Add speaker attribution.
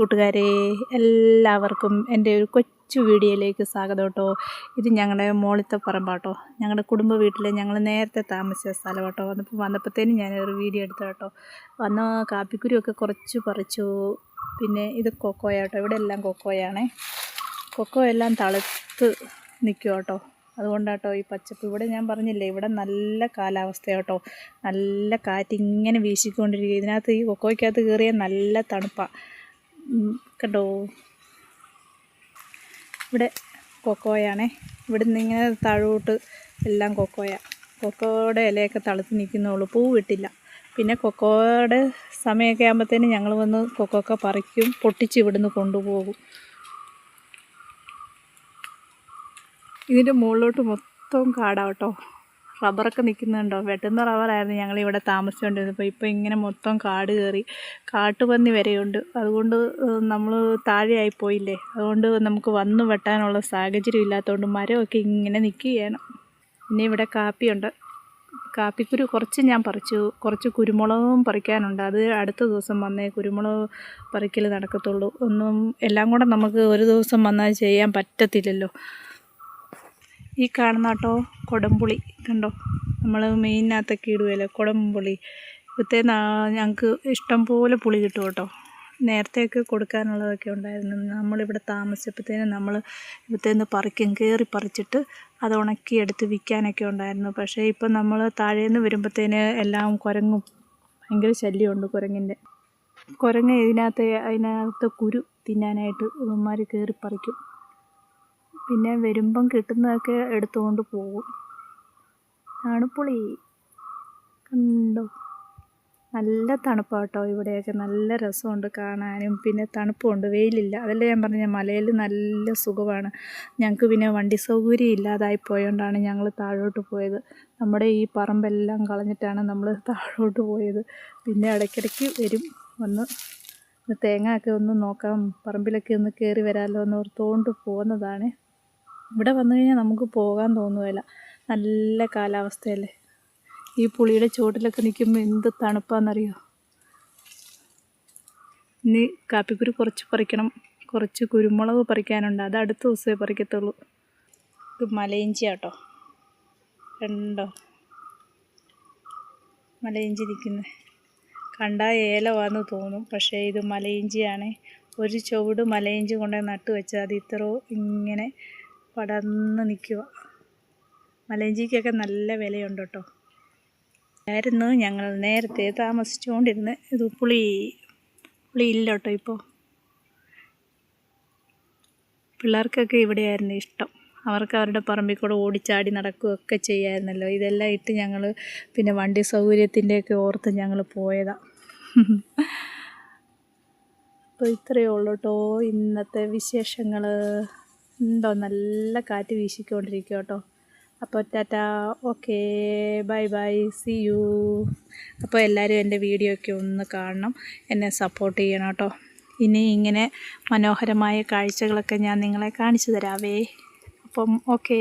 Speaker 1: കൂട്ടുകാരെ എല്ലാവർക്കും എന്റെ ഒരു കൊച്ചു വീഡിയോയിലേക്ക് സ്വാഗതം കേട്ടോ ഇത് ഞങ്ങളുടെ മോളിത്തെ പറമ്പാട്ടോ. ഞങ്ങളുടെ കുടുംബ വീട്ടിൽ ഞങ്ങൾ നേരത്തെ താമസിച്ച സ്ഥലം കേട്ടോ വന്നപ്പോൾ വന്നപ്പോഴത്തേനും ഞാനൊരു വീഡിയോ എടുത്തു കേട്ടോ വന്ന കാപ്പിക്കുരിയൊക്കെ കുറച്ച് പറിച്ചു. പിന്നെ ഇത് കൊക്കോയ കേട്ടോ ഇവിടെ എല്ലാം കൊക്കോയാണേ. കൊക്കോ എല്ലാം തളുത്ത് നിൽക്കും കേട്ടോ അതുകൊണ്ടാട്ടോ ഈ പച്ചപ്പ്. ഇവിടെ ഞാൻ പറഞ്ഞില്ലേ ഇവിടെ നല്ല കാലാവസ്ഥ കേട്ടോ നല്ല കാറ്റിങ്ങനെ വീശിക്കൊണ്ടിരിക്കുക. ഇതിനകത്ത് ഈ കൊക്കോയ്ക്കകത്ത് കയറിയാൽ നല്ല തണുപ്പാണ് കണ്ടോ? ഇവിടെ കൊക്കോയാണേ. ഇവിടെ നിന്ന് ഇങ്ങനെ താഴോട്ട് എല്ലാം കൊക്കോയ. കൊക്കോയുടെ ഇലയൊക്കെ തളുത്ത് നിൽക്കുന്നുള്ളൂ. പൂ വിട്ടില്ല. പിന്നെ കൊക്കോയുടെ സമയമൊക്കെ ആകുമ്പോഴത്തേന് ഞങ്ങൾ വന്ന് കൊക്കോക്ക പറിക്കും പൊട്ടിച്ച് ഇവിടുന്ന് കൊണ്ടുപോകും. ഇതിന്റെ മുകളിലോട്ട് മൊത്തം കാടാട്ടോ റബ്ബറൊക്കെ നിൽക്കുന്നുണ്ടോ? വെട്ടുന്ന റബ്ബറായിരുന്നു ഞങ്ങൾ ഇവിടെ താമസിച്ചുകൊണ്ടിരുന്നപ്പോൾ ഇപ്പോൾ ഇങ്ങനെ മൊത്തം കാട് കയറി കാട്ടുപന്നി വരെയുണ്ട്. അതുകൊണ്ട് നമ്മൾ താഴെയായി പോയില്ലേ? അതുകൊണ്ട് നമുക്ക് വന്ന് വെട്ടാനുള്ള സാഹചര്യം ഇല്ലാത്തതുകൊണ്ട് മരമൊക്കെ ഇങ്ങനെ നിൽക്കുകയാണ്. പിന്നെ ഇവിടെ കാപ്പിയുണ്ട്. കാപ്പിക്കുരു കുറച്ച് ഞാൻ പറിച്ചു. കുറച്ച് കുരുമുളകും പറിക്കാനുണ്ട്. അത് അടുത്ത ദിവസം വന്നേ കുരുമുളക് പറിക്കൽ നടക്കത്തുള്ളൂ. ഒന്നും എല്ലാം കൂടെ നമുക്ക് ഒരു ദിവസം വന്നാൽ ചെയ്യാൻ പറ്റത്തില്ലല്ലോ. ഈ കാണുന്ന കേട്ടോ. കൊടംപുളി. കണ്ടോ? നമ്മൾ മീനിനകത്തൊക്കെ ഇടുമല്ലോ കുടംപുളി. ഇപ്പോഴത്തെ ഞങ്ങൾക്ക് ഇഷ്ടം പോലെ പുളി കിട്ടും കേട്ടോ. നേരത്തെയൊക്കെ കൊടുക്കാനുള്ളതൊക്കെ ഉണ്ടായിരുന്നു. നമ്മളിവിടെ താമസിച്ചപ്പോഴത്തേനും നമ്മൾ ഇവിടുത്തേന്ന് പറിക്കും കയറി പറിച്ചിട്ട് അത് ഉണക്കി എടുത്ത് വിൽക്കാനൊക്കെ ഉണ്ടായിരുന്നു. പക്ഷേ ഇപ്പം നമ്മൾ താഴേന്ന് വരുമ്പോഴത്തേന് എല്ലാം കുരങ്ങും. ഭയങ്കര ശല്യമുണ്ട് കുരങ്ങിന്റെ. കുരങ്ങ് ഇതിനകത്ത് അതിനകത്ത് കുരു തിന്നാനായിട്ട് ഇവന്മാർ കയറി പറിക്കും. പിന്നെ വരുമ്പം കിട്ടുന്നതൊക്കെ എടുത്തുകൊണ്ട് പോകും. തണുപ്പുളി. കണ്ടോ? നല്ല തണുപ്പാട്ടോ ഇവിടെയൊക്കെ. നല്ല രസമുണ്ട് കാണാനും. പിന്നെ തണുപ്പുണ്ട്. വെയിലില്ല. അതല്ലേ ഞാൻ പറഞ്ഞ മലയിൽ നല്ല സുഖമാണ്. ഞങ്ങൾക്ക് പിന്നെ വണ്ടി സൗകര്യം ഇല്ലാതായി പോയതുകൊണ്ടാണ് ഞങ്ങൾ താഴോട്ട് പോയത്. നമ്മുടെ ഈ പറമ്പെല്ലാം കളഞ്ഞിട്ടാണ് നമ്മൾ താഴോട്ട് പോയത്. പിന്നെ ഇടയ്ക്കിടയ്ക്ക് വരും. ഒന്ന് തേങ്ങ ഒക്കെ ഒന്ന് നോക്കാം. പറമ്പിലൊക്കെ ഒന്ന് കയറി വരാമല്ലോ എന്ന് ഓർത്തുകൊണ്ട് പോകുന്നതാണ്. ഇവിടെ വന്നു കഴിഞ്ഞാൽ നമുക്ക് പോകാൻ തോന്നുകയില്ല. നല്ല കാലാവസ്ഥയല്ലേ? ഈ പുളിയുടെ ചുവട്ടിലൊക്കെ നിൽക്കുമ്പോൾ എന്ത് തണുപ്പാണെന്നറിയോ ഇനി കാപ്പിക്കുരു കുറച്ച് പറിക്കണം. കുറച്ച് കുരുമുളക് പറിക്കാനുണ്ട്. അത് അടുത്ത ദിവസമേ പറിക്കത്തുള്ളൂ. ഇത് മലയിഞ്ചി ആട്ടോ രണ്ടോ? മലയിഞ്ചി നിൽക്കുന്നത് കണ്ടാൽ ഏലമാണെന്ന് തോന്നും. പക്ഷേ ഇത് മലയിഞ്ചിയാണ്. ഒരു ചുവട് മലയിഞ്ചി കൊണ്ടുപോയി നട്ട് വെച്ചാൽ അത് ഇത്രയോ ഇങ്ങനെ പടർന്ന് നിൽക്കുക. മലഞ്ചിക്കൊക്കെ നല്ല വിലയുണ്ട് കേട്ടോ. ആയിരുന്നു ഞങ്ങൾ നേരത്തെ താമസിച്ചുകൊണ്ടിരുന്ന ഇത് പുളി പുളി ഇല്ല കേട്ടോ ഇപ്പോൾ. പിള്ളേർക്കൊക്കെ ഇവിടെയായിരുന്നു ഇഷ്ടം. അവർക്ക് അവരുടെ പറമ്പിൽ കൂടെ ഓടിച്ചാടി നടക്കുകയൊക്കെ ചെയ്യായിരുന്നല്ലോ. ഇതെല്ലാം ഇട്ട് ഞങ്ങൾ പിന്നെ വണ്ടി സൗകര്യത്തിന്റെയൊക്കെ ഓർത്ത് ഞങ്ങൾ പോയതാണ് അപ്പോൾ ഇത്രയേ ഉള്ളൂ കേട്ടോ ഇന്നത്തെ വിശേഷങ്ങൾ. ഉണ്ടോ? നല്ല കാറ്റ് വീശിക്കൊണ്ടിരിക്കുക കേട്ടോ അപ്പോൾ tata okay bye bye see you. അപ്പോൾ എല്ലാവരും എന്റെ വീഡിയോ ഒക്കെ ഒന്ന് കാണണം എന്നെ സപ്പോർട്ട് ചെയ്യണം കേട്ടോ. ഇനി ഇങ്ങനെ മനോഹരമായ കാഴ്ചകളൊക്കെ ഞാൻ നിങ്ങളെ കാണിച്ചു തരാവേ. അപ്പം ഓക്കേ.